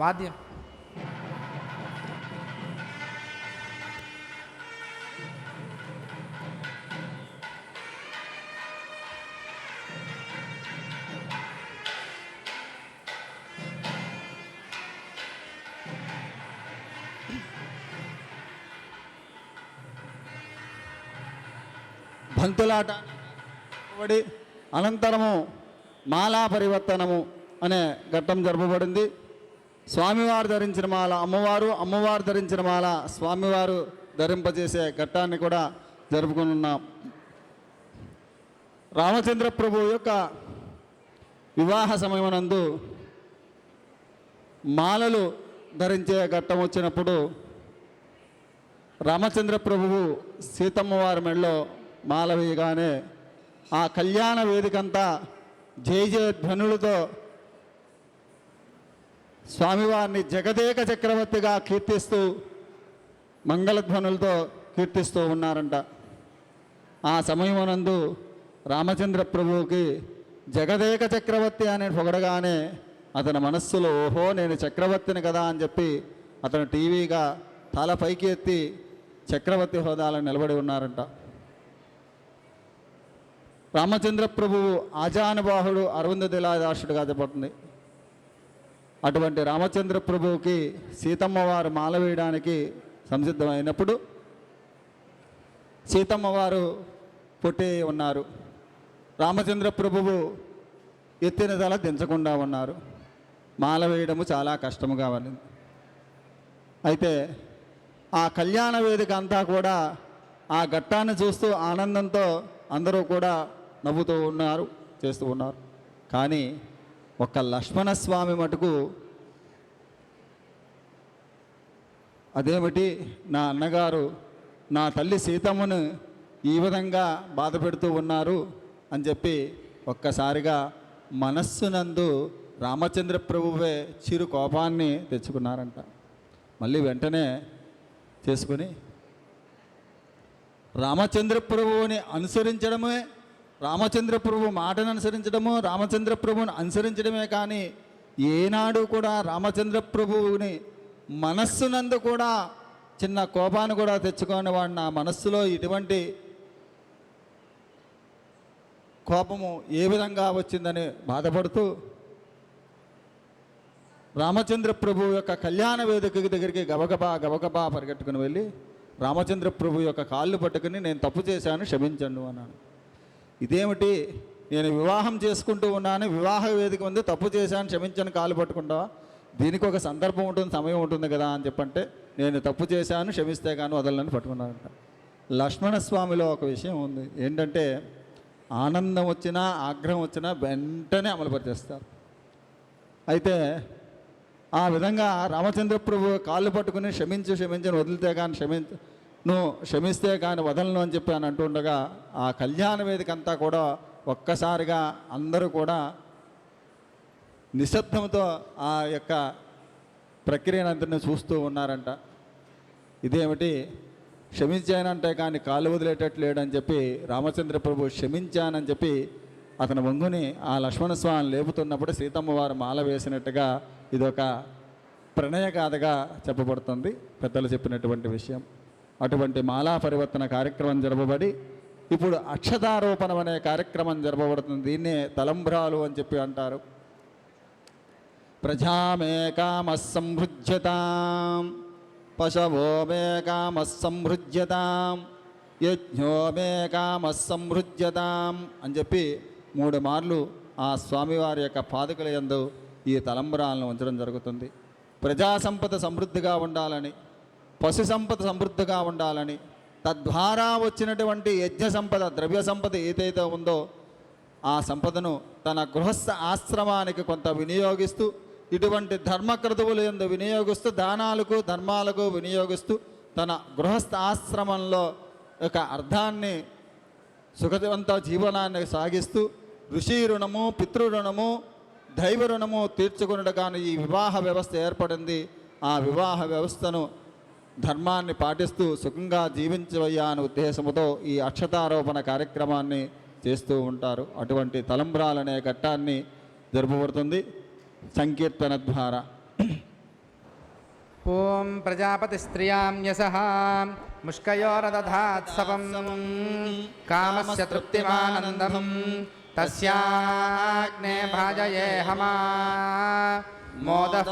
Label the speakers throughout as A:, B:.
A: వాద్యం.
B: భంతులాట బడి అనంతరము మాలా పరివర్తనము అనే ఘట్టం జరపబడింది. స్వామివారు ధరించిన మాల అమ్మవారు అమ్మవారు ధరించిన మాల స్వామివారు ధరింపజేసే ఘట్టాన్ని కూడా జరుపుకున్నాం రామచంద్ర ప్రభు యొక్క వివాహ సమయమునందు మాలలు ధరించే ఘట్టం వచ్చినప్పుడు రామచంద్ర ప్రభువు సీతమ్మ వారి మెడలో మాల వేయగానే ఆ కళ్యాణ వేదికంతా జయ జయ ధ్వనులతో స్వామివారిని జగదేక చక్రవర్తిగా కీర్తిస్తూ మంగళధ్వనులతో కీర్తిస్తూ ఉన్నారంట. ఆ సమయమునందు రామచంద్ర ప్రభువుకి జగదేక చక్రవర్తి అని పొగడగానే అతని మనస్సులో ఓహో నేను చక్రవర్తిని కదా అని చెప్పి అతను టీవీగా తల పైకి ఎత్తి చక్రవర్తి హోదాలో నిలబడి ఉన్నారంట. రామచంద్ర ప్రభువు ఆజానుబాహుడు అరవింద దిలాదాసుడుగా చెప్పబడుతుంది అటువంటి రామచంద్ర ప్రభువుకి సీతమ్మ వారు మాల వేయడానికి సంసిద్ధమైనప్పుడు సీతమ్మ వారు పుట్టి ఉన్నారు. రామచంద్ర ప్రభువు ఎత్తిన తల దించకుండా ఉన్నారు. మాల వేయడము చాలా కష్టముగా ఉన్నది. అయితే ఆ కళ్యాణ వేదిక అంతా కూడా ఆ ఘట్టాన్ని చూస్తూ ఆనందంతో అందరూ కూడా నవ్వుతూ ఉన్నారు చేస్తూ ఉన్నారు. కానీ ఒక లక్ష్మణస్వామి మటుకు అదేమిటి నా అన్నగారు నా తల్లి సీతమ్మను ఈ విధంగా బాధ పెడుతూ ఉన్నారు అని చెప్పి ఒక్కసారిగా మనస్సునందు రామచంద్ర ప్రభువే చిరు కోపాన్ని తెచ్చుకున్నారంట. మళ్ళీ వెంటనే చేసుకుని రామచంద్ర ప్రభువుని అనుసరించడమే రామచంద్ర ప్రభు మాటను అనుసరించడము రామచంద్ర ప్రభువుని అనుసరించడమే కానీ ఏనాడు కూడా రామచంద్ర ప్రభువుని మనస్సునందు కూడా చిన్న కోపాన్ని కూడా తెచ్చుకొని వాడు నా మనస్సులో ఇటువంటి కోపము ఏ విధంగా వచ్చిందని బాధపడుతూ రామచంద్ర ప్రభు యొక్క కళ్యాణ వేదిక దగ్గరికి గబగబా గబగబా పరిగెట్టుకుని వెళ్ళి రామచంద్ర ప్రభు యొక్క కాళ్ళు పట్టుకుని నేను తప్పు చేశాను క్షమించండు అన్నాను ఇదేమిటి? నేను వివాహం చేసుకుంటూ ఉన్నాను వివాహ వేదిక ఉంది తప్పు చేశాను క్షమించను కాలు పట్టుకుంటావా? దీనికి ఒక సందర్భం ఉంటుంది సమయం ఉంటుంది కదా అని చెప్పంటే నేను తప్పు చేశాను క్షమిస్తే కానీ వదలని పట్టుకున్నానంట లక్ష్మణస్వామిలో ఒక విషయం ఉంది. ఏంటంటే ఆనందం వచ్చినా ఆగ్రహం వచ్చినా వెంటనే అమలుపరిచేస్తారు అయితే ఆ విధంగా రామచంద్ర ప్రభు కాళ్ళు పట్టుకుని క్షమించు క్షమించని వదిలితే కానీ క్షమించు నువ్వు క్షమిస్తే కానీ వదలను అని చెప్పి అని అంటుండగా ఆ కళ్యాణ వేదిక అంతా కూడా ఒక్కసారిగా అందరూ కూడా నిశ్శబ్దంతో ఆ యొక్క ప్రక్రియనంతని చూస్తూ ఉన్నారంట. ఇదేమిటి? క్షమించానంటే కానీ కాలు వదిలేటట్టు లేడని చెప్పి రామచంద్ర ప్రభు క్షమించానని చెప్పి అతని వంగుని ఆ లక్ష్మణస్వామిని లేపుతున్నప్పుడు సీతమ్మ వారు మాల వేసినట్టుగా ఇదొక ప్రణయ గాథగా చెప్పబడుతుంది. పెద్దలు చెప్పినటువంటి విషయం. అటువంటి మాలా పరివర్తన కార్యక్రమం జరపబడి ఇప్పుడు అక్షతారోపణం అనే కార్యక్రమం జరపబడుతుంది. దీన్నే తలంబ్రాలు అని చెప్పి అంటారు. ప్రజామే కామः సంహృజ్యతాం పశవో మే కామः యజ్ఞో మే అని చెప్పి మూడు మార్లు ఆ స్వామివారి యొక్క పాదుకల యందు ఈ తలంబరాలను ఉంచడం జరుగుతుంది. ప్రజా సంపద సమృద్ధిగా ఉండాలని పశు సంపద సమృద్ధిగా ఉండాలని తద్వారా వచ్చినటువంటి యజ్ఞ సంపద ద్రవ్య సంపద ఏదైతే ఉందో ఆ సంపదను తన గృహస్థ ఆశ్రమానికి కొంత వినియోగిస్తూ ఇటువంటి ధర్మక్రతువులు ఎందు వినియోగిస్తూ దానాలకు ధర్మాలకు వినియోగిస్తూ తన గృహస్థ ఆశ్రమంలో యొక్క అర్థాన్ని సుఖవంత జీవనాన్ని సాగిస్తూ ఋషి రుణము పితృ రుణము దైవ రుణము తీర్చుకున్నట్టు కానీ ఈ వివాహ వ్యవస్థ ఏర్పడింది. ఆ వివాహ వ్యవస్థను ధర్మాన్ని పాటిస్తూ సుఖంగా జీవించవయ్యా అనే ఉద్దేశముతో ఈ అక్షతారోపణ కార్యక్రమాన్ని చేస్తూ ఉంటారు. అటువంటి తలంబ్రాలనే ఘట్టాన్ని జరుపబడుతుంది. సంకీర్తన ద్వారా
A: ఓం ప్రజాపతిస్త్రియాం యశః ముష్కయోరదధాత్సవం కామస్య తృప్తిమానందం తస్యాగ్నే భాజయే హమా. మోదః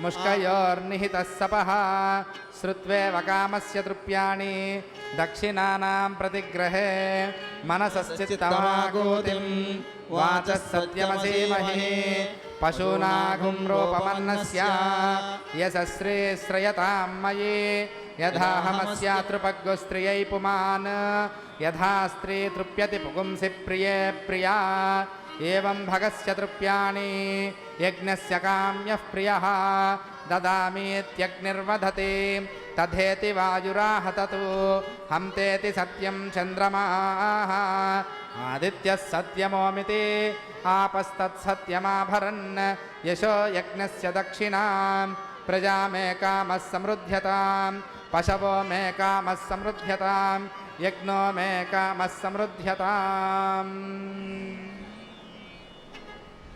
A: मुष्कयोर्निहितः श्रुत्व काम से तृप्याणि दक्षिणानां प्रतिग्रहे। मनसश्चित्तमागोतिं वाचः सत्यमसेमहे। पशूनाघुं रोपमन्नस्य यशस्रे श्रयतां मयि। यथाहमस्यातृपग्स्त्रियै पुमान्। स्त्री तृप्यति पुगुंसि प्रिये प्रिया। ఏం భగస్య తృప్యాణి యజ్ఞస్య కామ్యః ప్రియः దదామీత్యగ్నిర్వధతి తథేతి వాయురాహతతు హంతేతి సత్యం చంద్రమాः ఆదిత్య సత్యమోమితి ఆపస్తత్సత్యమాభరన్ యశో యజ్ఞస్య దక్షిణాం ప్రజా మే కామస్ సమృద్ధ్యతాం పశవో మే కామస్ సమృద్ధ్యతాం యజ్ఞో మే కామస్ సమృద్ధ్యతాం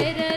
C: शरण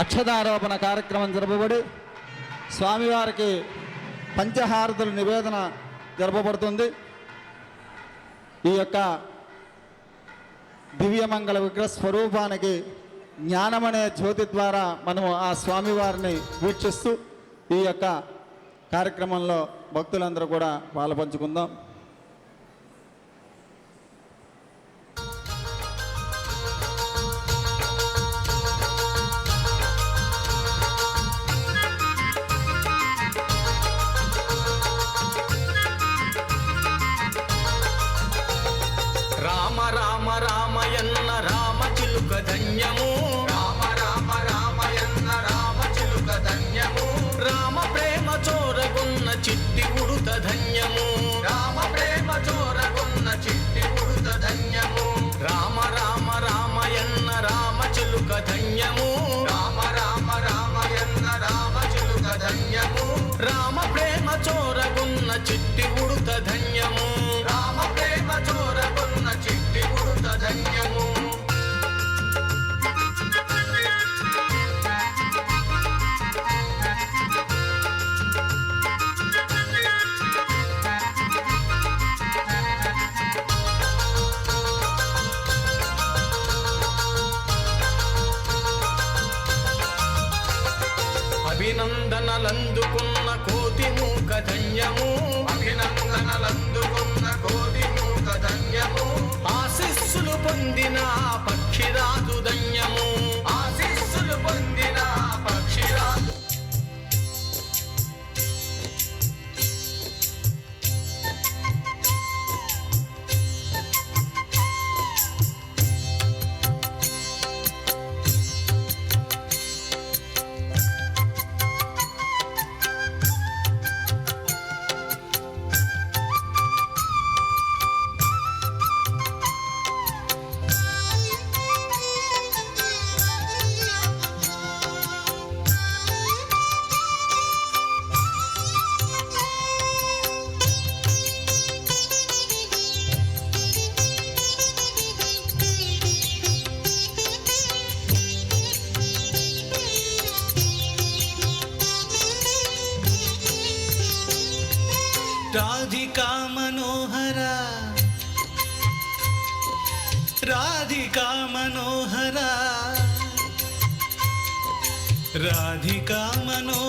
B: అక్షదారోపణ కార్యక్రమం జరపబడి స్వామివారికి పంచహారతుల నివేదన జరపబడుతుంది. ఈ యొక్క దివ్యమంగళ విగ్రహ స్వరూపానికి జ్ఞానమనే జ్యోతి ద్వారా మనము ఆ స్వామివారిని వీక్షిస్తూ ఈ యొక్క కార్యక్రమంలో భక్తులందరూ కూడా
D: పాలు పంచుకుందాం.
E: రాధికా
F: మనో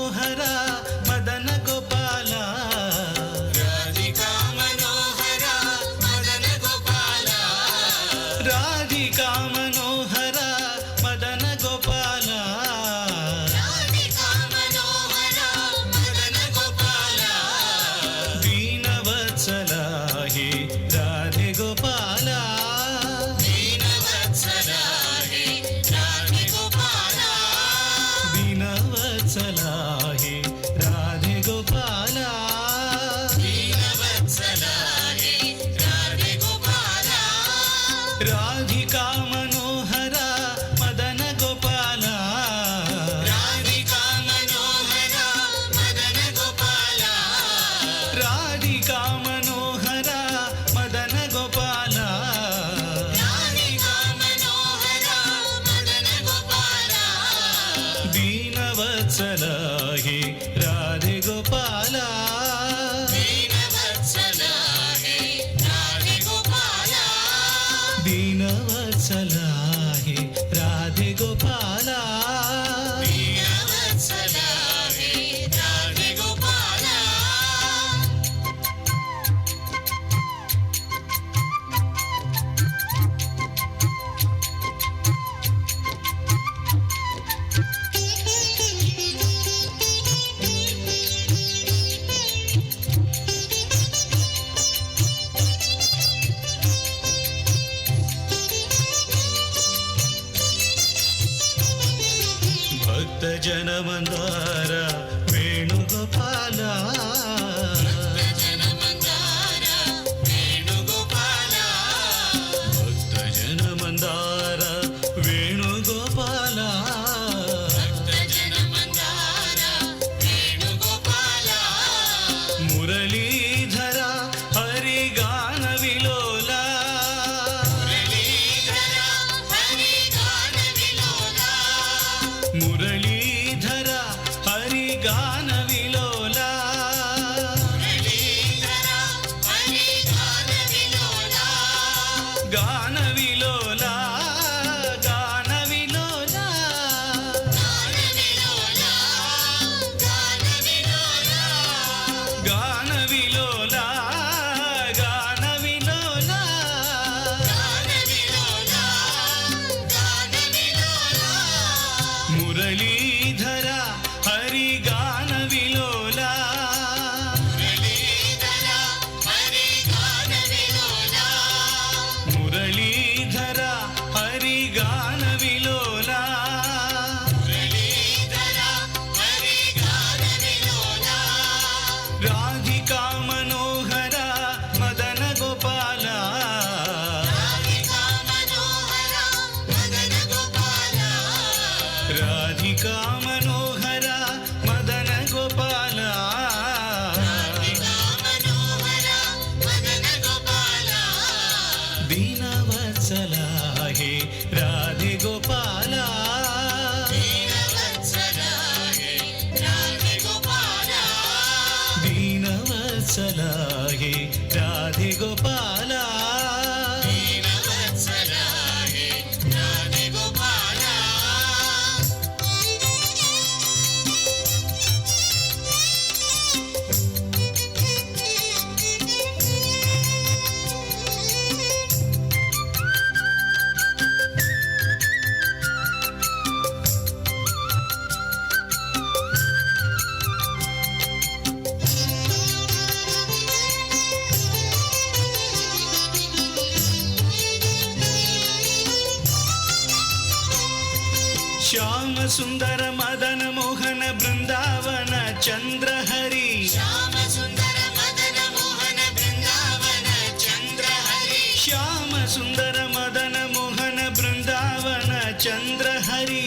E: सुन्दर मदन
B: मोहन बृन्दावन चन्द्रहरि श्याम सुन्दर मदन मोहन
A: बृन्दावन चन्द्रहरि श्याम सुन्दर मदन मोहन बृन्दावन
B: चन्द्रहरि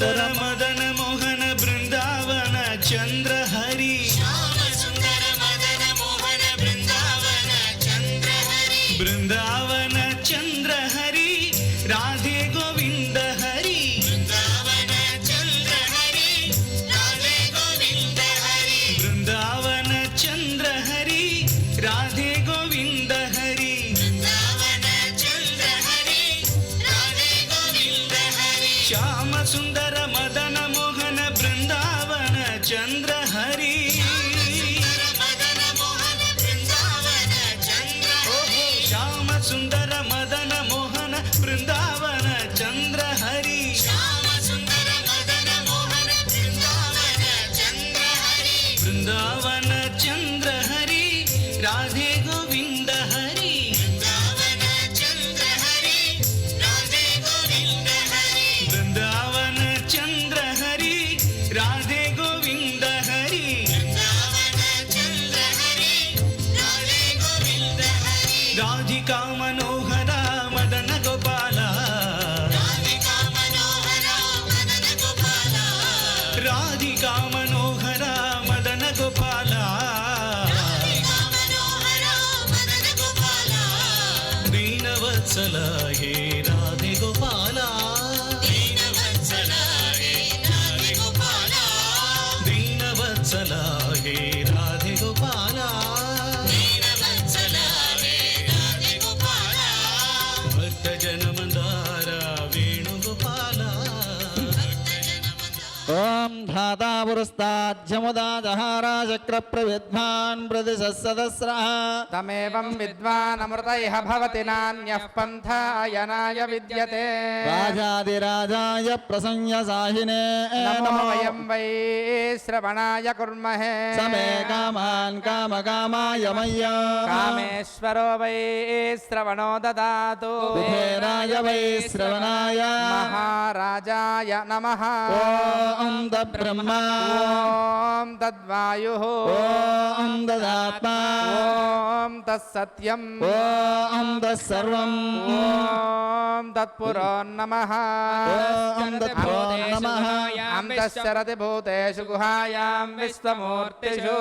B: சுந்தரமா धातापुरस्ताज्यमुदाजहाराचक्रप्रविद्वान्
A: प्रति सत्सदस्रः तमेवं विद्वानमृत इह
B: भवति नान्यः पन्थायनाय विद्यते
A: राजादिराजाय प्रसंयसाहिने नमो वयं
B: वै श्रवणाय कुर्महे
A: समे काम
B: कामकामाय मय्या
A: कामेश्वरो वै
B: श्रवणो ददातु
A: वै श्रवणाय
B: महाराजा नमः
A: ॐ दब्र ब्रह्मा।
B: ॐ तद्वायुः। ॐ
A: तदात्मा। तत्सरति भूतेषु गुहायां
B: विश्वमूर्तिषु।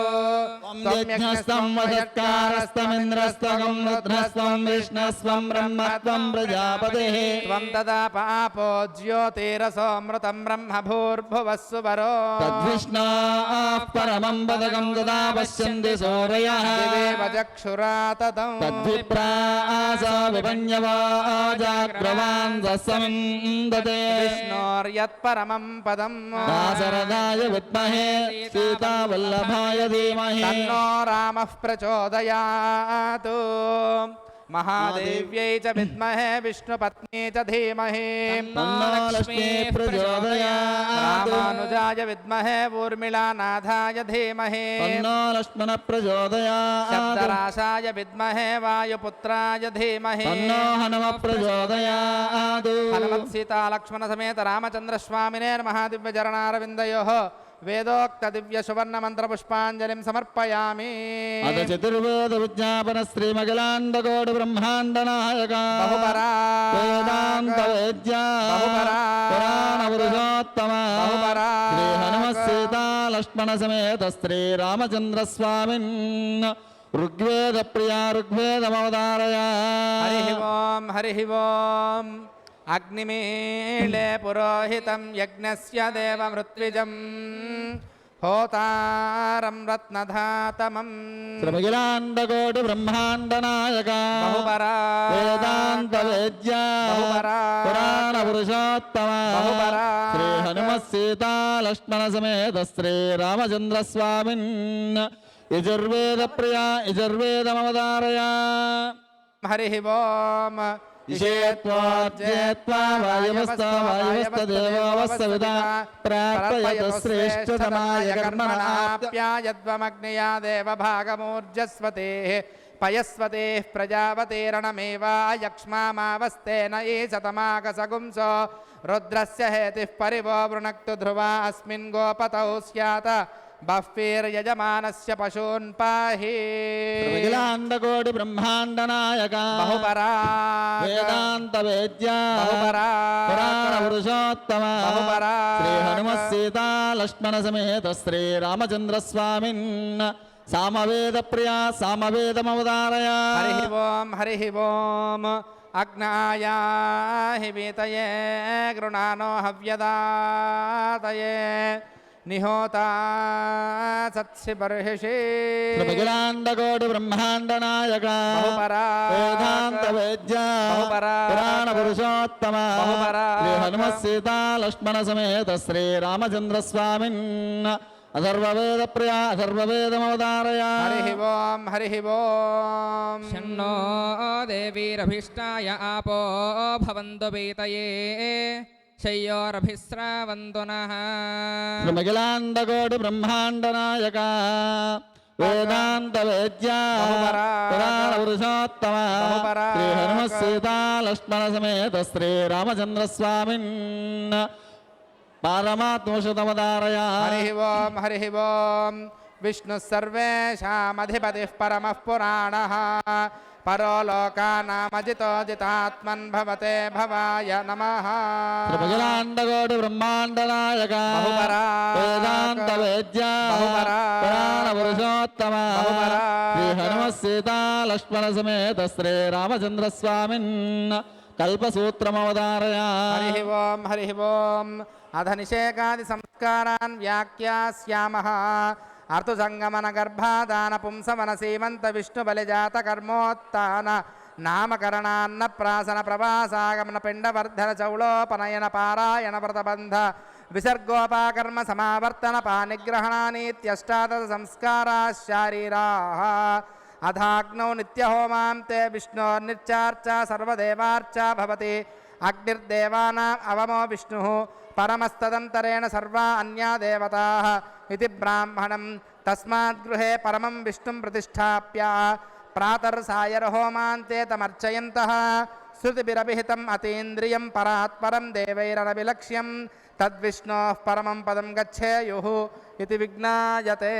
B: त्वं वदत्कारस्तमिन्द्रस्त्वं रुद्रस्त्वं ब्रह्मत्वं प्रजापतेः।
A: त्वं ज्योतिरसोऽमृतं
B: तद्विष्णाः परमं पदकं तदा
A: पश्यन्ति सूरयः। चक्षुराततम्
B: तद्विप्रासा विपण्यवाजाग्रवान् सस्समिन्दते
A: विष्णोर्यत्परमं पदम्
B: दासरदाय विद्महे सीतावल्लभाय धीमहि।
A: तन्नो रामः प्रचोदयात्। महादेव्यै च विद्महे विष्णुपत्नी च धीमहि रामानुजाय विद्महे ऊर्मिळानाथाय धीमहि शब्दराशाय विद्महे वायुपुत्राय धीमहि हनुमत्सीतालक्ष्मणसमेत रामचन्द्रस्वामिने महादिव्यचरणारविन्दयोः వేదోక్త దివ్య సువర్ణ మంత్ర పుష్పాంజలిం సమర్పయామి.
B: అత చతుర్వేద విజ్ఞాపన శ్రీమగిలాండకోటి బ్రహ్మాండ నాయక వేదాంత వేద్య. పురాణ పురుషోత్తమ. శ్రీ హనుమ సీతా లక్ష్మణ సమేత శ్రీ రామచంద్ర స్వామిన్ ఋగ్వేద ప్రియా ఋగ్వేదమవతారయ
A: హరి ఓం హరి ఓం. అగ్నిమీళే పురోహితం యజ్ఞస్య దేవమృత్విజం హోతారం రత్నధాతమం
B: శ్రమగిలాండకోటి బ్రహ్మాండ నాయక
A: బహుపరా
B: వేదాంత వేద్య
A: బహుపరా
B: పురాణ పురుషోత్తమ
A: బహుపరా
B: శ్రీ హనుమ సీతా లక్ష్మణ సమేత శ్రీ రామచంద్ర స్వామిన్ యజుర్వేద ప్రియా యజుర్వేదమవతారయ
A: హరి ఓం
B: ఇషేత్వాజ్యేత్వా వాయవస్త వాయవస్త దేవోవస్సవిద
A: దేవభాగమూర్జస్వతే పయస్వతే ప్రజాపతేరణమేవాయక్ష్మామావస్తేన ఏ శతమాకసగుంసో రుద్రస్య హేతిః పరివో వృణక్తు ధ్రువా అస్మిన్ గోపతౌ స్యాత బహ్వీర్యజమానస్య పశూన్ పాహి.
B: విగిలాండకోటి బ్రహ్మాండ నాయక
A: బహుపరా
B: వేదాంత వేద్య
A: బహుపరా
B: పురాణ పురుషోత్తమ
A: బహుపరా
B: శ్రీ హనుమ సీతా లక్ష్మణ సమేత శ్రీ రామచంద్ర స్వామిన్ సామవేద ప్రియా సామవేదమవతారయ
A: హరి ఓం హరి ఓం. అగ్నాయా హి వీతయే గృణానో హవ్యదాతయే. నిహోతా సత్సిబర్హిషి
B: మిగిలాండగోడు బ్రహ్మాండ నాయక వేదాంత వేద్య పురాణ పురుషోత్తమ హనుమ సీతా లక్ష్మణ సమేత శ్రీ రామచంద్ర స్వామిన్ అథర్వవేద ప్రియా అథర్వవేదమవతారయ
A: హరి ఓం హరి ఓం
G: షణ్ణో దేవీరభిష్టాయ ఆపో భవంతు పీతయే
B: శయ్యోరభిస్రావంతునః అఖిలాండగోడు బ్రహ్మాండనాయక వేదాంత వేద్యా పురాణ పురుషోత్తమ శ్రీ హనుమ సీతాలక్ష్మణ సమేత శ్రీ రామచంద్ర స్వామిన్ పరమాత్మషుతమదారయ
A: హరి ఓం హరి పరమ పురాణ పరో లోకానామజితో జితాత్మన్ భవతే భవాయ నమః.
B: త్రిభుజలాండకోటి బ్రహ్మాండ నాయక
A: బహుపరా.
B: వేదాంత వేద్య పురాణ పురుషోత్తమ శ్రీ హనుమ సీతా లక్ష్మణ సమేత శ్రీ రామచంద్ర స్వామిన్ కల్పసూత్రమవతారయ
A: హరి ఓం హరి ఓం. అధ నిషేకాది సంస్కారాన్ వ్యాఖ్యాస్యామః అర్థుసంగమన గర్భాదాన పుంసవన సీమంత విష్ణు బలిజాత కర్మోత్తాన నామకరణాన్న ప్రాసన ప్రభాసాగమన పిండవర్ధన చౌళోపనయన పారాయణ వ్రతబంధ విసర్గోపాకర్మ సమావర్తన పానిగ్రహణానీత్యష్టాదశ సంస్కారా శారీరా అథాగ్నౌ నిత్యహోమాం తే విష్ణోర్నిర్చార్చ సర్వదేవార్చ భవతి అగ్నిర్దేవానాం అవమో విష్ణు పరమస్తదంతరేణ సర్వా అన్యా దేవతా ఇది బ్రాహ్మణం. తస్మాత్ గృహే పరమం విష్ణుం ప్రతిష్టాప్య. ప్రాతర్సాయర్హోమాంతే తమర్చయంత. శృతిభిరభిహితం అతీంద్రియం పరాత్పరం దేవైరనభిలక్ష్యం. తద్విష్ణోः పరమం పదం గచ్చేయు ఇది విజ్ఞాయతే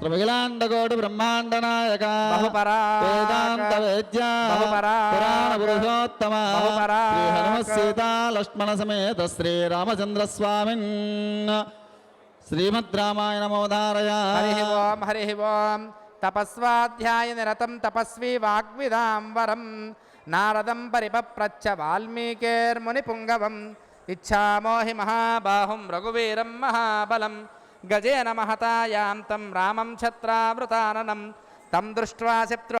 B: త్రిమిలాండకోటి బ్రహ్మాండ నాయక
A: బహుపరాక్.
B: వేదాంత వేద్య
A: బహుపరాక్.
B: పురాణ పురుషోత్తమ
A: బహుపరాక్.
B: శ్రీ హనుమ సీతా లక్ష్మణ సమేత శ్రీ రామచంద్ర స్వామిన్ శ్రీమద్ రామాయణమోదారయ
A: హరి ఓం హరి ఓం తపస్వాధ్యాయ నిరతం తపస్వి వాగ్విదాం వరం నారదం పరిపప్రచ్చ వాల్మీకేర్ముని పుంగవం ఇచ్ఛామో హి మహాబాహుం రఘువీరం మహాబలం గజేన మహతాయాం తం రామం ఛత్రావృతాననం తం దృష్ట్వా శత్రు